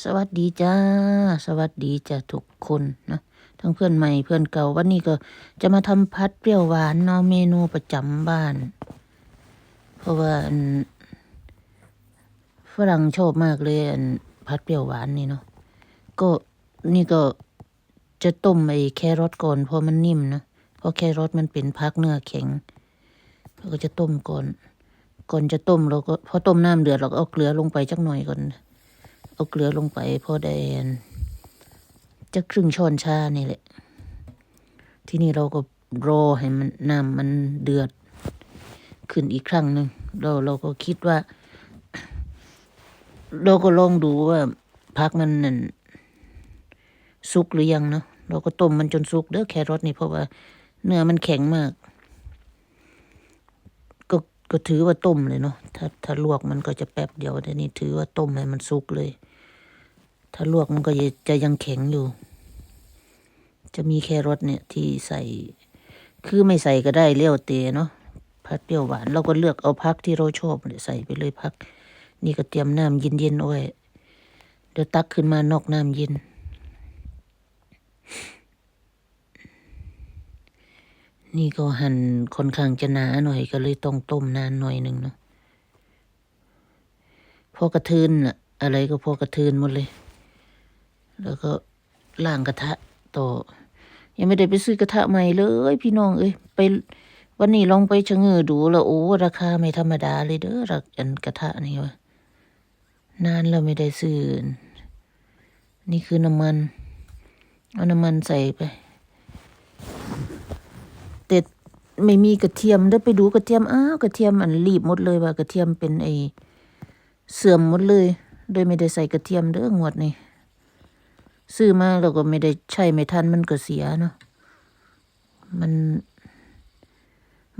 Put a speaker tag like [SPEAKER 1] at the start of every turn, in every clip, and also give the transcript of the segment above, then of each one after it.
[SPEAKER 1] สวัสดีจ้า สวัสดีจ้าทุกคนนะทั้งเพื่อนใหม่เพื่อนเก่าวันนี้ก็จะมาทำพัดเปรี้ยวหวานเนาะเมนูประจำบ้าน เพราะว่าฝรั่งชอบมากเลยอันพัดเปรี้ยวหวานนี่เนาะก็นี่ก็จะต้มไอ้แครอทก่อนเพราะมันนิ่มนะเพราะแครอทมันเป็นพักเนื้อแข็งเราก็จะต้มก่อน ก่อนจะต้มเราก็พอต้มน้ำเดือดเราก็เอาเกลือลงไปจักหน่อยก่อน เอาเกลือลงไปพอได้อันจะครึ่งช้อนชานี่แหละ ที่นี่เราก็รอให้มันน้ำมันเดือดขึ้นอีกครั้งหนึ่งเราเราก็คิดว่า เราก็ลองดูว่าพักมันนั่นสุกหรือยังเนาะเราก็ต้มมันจนสุกเด้อแครอทนี่เพราะว่าเนื้อมันแข็งมาก ก็ก็ถือว่าต้มเลยเนาะถ้าถ้าลวกมันก็จะแป๊บเดียวแต่นี่ถือว่าต้มให้มันสุกเลย ถ้าลวกมันก็จะยังแข็งอยู่ จะมีแครอทเนี่ยที่ใส่ คือไม่ใส่ก็ได้เลี้ยวเตเนาะพักเปรี้ยวหวานเราก็เลือกเอาพักที่เราชอบเนี่ยใส่ไปเลยพัก นี่ก็เตรียมน้ำเย็นๆเอาไว้เดี๋ยวตักขึ้นมานอกน้ำเย็น นี่ก็หั่นค่อนข้างจะหนาหน่อยก็เลยต้องต้มนานหน่อยหนึ่งเนาะพอกระทืนอะอะไรก็พอกระทืนหมดเลย แล้วก็ล่างกระทะต่อ ยังไม่ได้ไปซื้อกระทะใหม่เลย พี่น้องเอ้ยไปวันนี้ลองไปชะเง้อดูแล้วโอ้ราคาไม่ธรรมดาเลยเด้อรักอันกระทะนี่วะนานแล้วไม่ได้ซื้อนี่คือน้ำมัน เอาน้ำมันใส่ไปแต่ไม่มีกระเทียมได้ไปดูกระเทียมอ้าวกระเทียมอันรีบหมดเลยว่ากระเทียมเป็นไอเสื่อมหมดเลย โดยไม่ได้ใส่กระเทียมเด้องวดนี่ ซื้อมาแล้วก็ไม่ได้ใช้ไม่ทันมันก็เสียเนาะมัน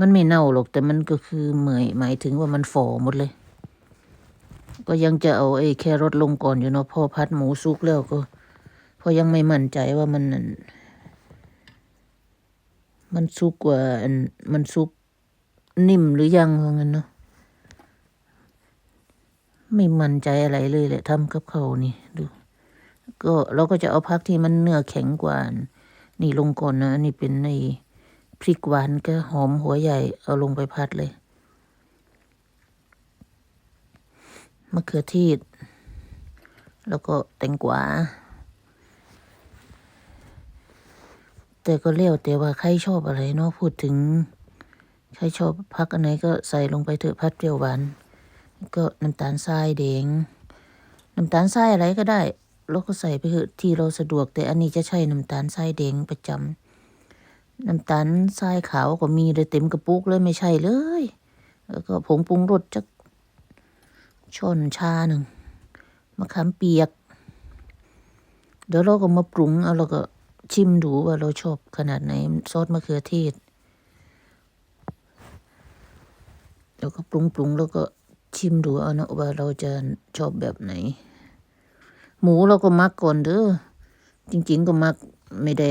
[SPEAKER 1] มันไม่เน่าหรอก แต่มันก็คือเหมยหมายถึงว่ามันฝ่อหมดเลย ก็ยังจะเอาไอ้แครอทลงก่อนอยู่เนาะพอพัดหมูสุกแล้วก็พอยังไม่มั่นใจว่ามันนั่นมันสุกกว่ามันสุกนิ่มหรือยังว่างั้นเนาะไม่มั่นใจอะไรเลยแหละทำกับเขานี่ดู ก็เราก็จะเอาพักที่มันเนื้อแข็งกว่านี่ลงก่อนนะอันนี้เป็นในพริกหวานก็หอมหัวใหญ่ เอาลงไปพัดเลยมะเขือเทศแล้วก็แตงกวาแต่ก็เลี้ยวแต่ว่าใครชอบอะไรเนาะพูดถึง ใครชอบพักอันไหนก็ใส่ลงไปเถอะพัดเปรี้ยวหวานก็น้ำตาลทรายแดงน้ำตาลทรายอะไรก็ได้ เราก็ใส่ไปเถอะที่เราสะดวก แต่อันนี้จะใช้น้ำตาลทรายแดงประจำน้ำตาลทรายขาวก็มีเลยเต็มกระปุกเลยไม่ใช่เลย แล้วก็ผงปรุงรสจักช้อนชาหนึ่งมะขามเปียก เดี๋ยวเราก็มาปรุงเอาเราก็ชิมดูว่าเราชอบขนาดไหนซอสมะเขือเทศแล้วก็ปรุงปรุงแล้วก็ชิมดูเอาเนาะว่าเราจะชอบแบบไหน หมูเราก็มักก่อนเด้อจริง ๆ ก็มักไม่ได้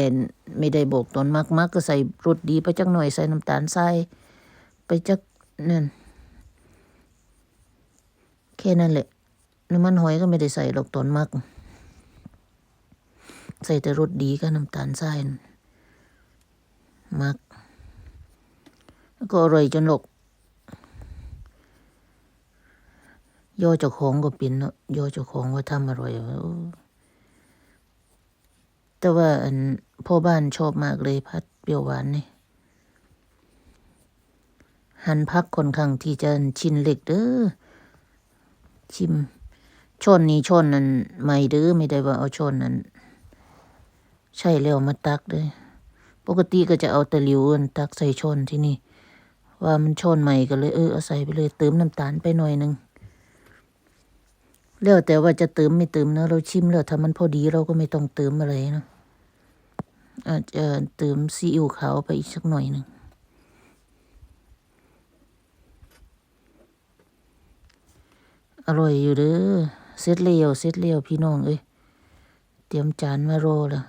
[SPEAKER 1] ไม่ได้บอกตอนมักมักก็ใส่รสดีไปจักหน่อยใส่น้ำตาลทรายไปจักนั่นแค่นั้นแหละน้ำมันหอยก็ไม่ได้ใส่หรอกตอนมัก ใส่แต่รสดีกับน้ำตาลทรายมักแล้วก็อร่อยจนหลก ย่อเจ้าของก็เป็นเนาะย่อเจ้าของว่าทำอร่อยแต่ว่าอันพ่อบ้านชอบมากเลยพัดเปรี้ยวหวานนี่หั่นพักค่อนข้างที่จะชินเล็กเด้อชิมช้อนนี้ช้อนนั้นไม่เด้อไม่ได้ว่าเอาช้อนนั้น ใช่แล้วมาตักเลยปกติก็จะเอาต่หลิวนตักใส่ช้อนที่นี่ ว่ามันช้อนใหม่ก็เลยเออเอาใส่ไปเลยเติมน้ำตาลไปหน่อยหนึง แล้วแต่ว่าจะเติมไม่เติมเนะเราชิมแล้วถ้ามันพอดีเราก็ไม่ต้องเติมอะไรนะอาจจะเติมซีอิ๊วขาวไปอีกสักหน่อยหนึ่งอร่อยอยู่เด้อเสร็จเร็วเสร็จเร็วพี่น้องเอ้ยเตรียมจานมารอล้ว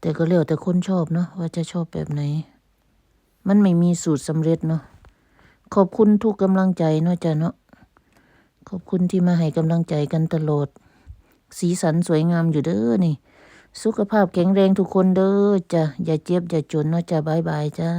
[SPEAKER 1] แต่ก็เร็วแต่คนชอบเนาะว่าจะชอบแบบไหน มันไม่มีสูตรสำเร็จเนาะ ขอบคุณทุกกำลังใจเนาะจ้ะเนาะขอบคุณที่มาให้กำลังใจกันตลอด สีสันสวยงามอยู่เด้อนี่ สุขภาพแข็งแรงทุกคนเด้อจ้ะอย่าเจ็บอย่าจนเนาะจ้ะบายบายจ้า